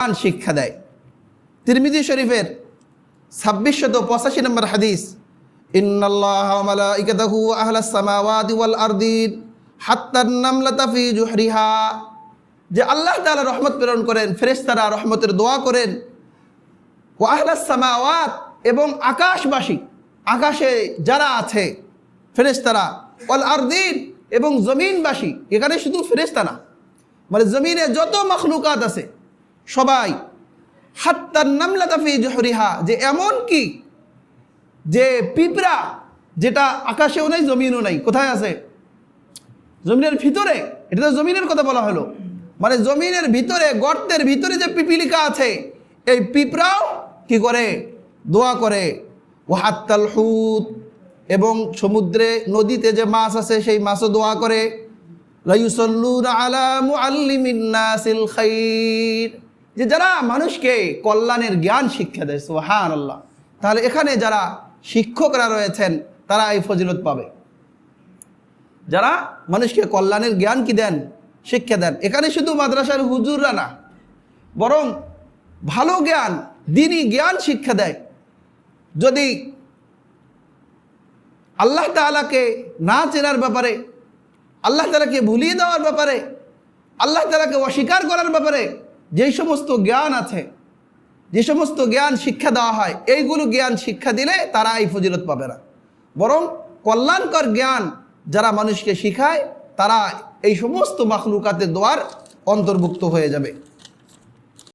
জ্ঞান শিক্ষা দেয়। তিরমিজি শরীফের ছাব্বিশশত পঁচাশি নম্বর হাদিস যে আল্লাহ তাআলা রহমত প্রেরণ করেন, ফেরেশতারা রহমতের দোয়া করেন ও আহলাস সামাওয়াত এবং আকাশবাসী, আকাশে যারা আছে ফেরেশতারা, ওয়াল আরদিন এবং জমিনবাসী, এখানে শুধু ফেরেশতা না মানে জমিনে যত মখলুকাত আছে সবাই। হাত্তার নামলা তাফি জহরিহা, যে এমন কি? যে পিঁপড়া যেটা আকাশেও নাই, জমিনও নাই। কোথায় আছে? জমিনের ভিতরে। এটা তো জমিনের কথা বলা হলো। মানে জমিনের ভিতরে, গর্তের ভিতরে যে পিপিলিকা আছে, এই পিঁপড়াও কি করে? দোয়া করে। ও হাত্তাল হুত। এবং সমুদ্রে, নদীতে যে মাছ আছে, সেই মাছও দোয়া করে। লাইসল্লুনা আলা মুআল্লিমিন নাসিল খাইর। যে যারা মানুষকে কল্যাণের জ্ঞান শিক্ষা দেয় সুহান আল্লাহ তাহলে এখানে যারা শিক্ষকরা রয়েছেন, তারা এই ফজিলত পাবে। যারা মানুষকে কল্যাণের জ্ঞান কি দেন? শিক্ষা দেন। এখানে শুধু মাদ্রাসার হুজুররা না, বরং ভালো জ্ঞান দিনই জ্ঞান শিক্ষা দেয়। যদি আল্লাহ তালাকে না চেনার ব্যাপারে, আল্লাহ তালাকে ভুলিয়ে দেওয়ার ব্যাপারে, আল্লাহ তালাকে অস্বীকার করার ব্যাপারে যেই সমস্ত জ্ঞান আছে, যে সমস্ত জ্ঞান শিক্ষা দেওয়া হয়, এইগুলো জ্ঞান শিক্ষা দিলে তারা এই ফজিলত পাবে না। বরং কল্যাণকর জ্ঞান যারা মানুষকে শিখায়, তারা এই সমস্ত মাখলুকাতে দোয়ার অন্তর্ভুক্ত হয়ে যাবে।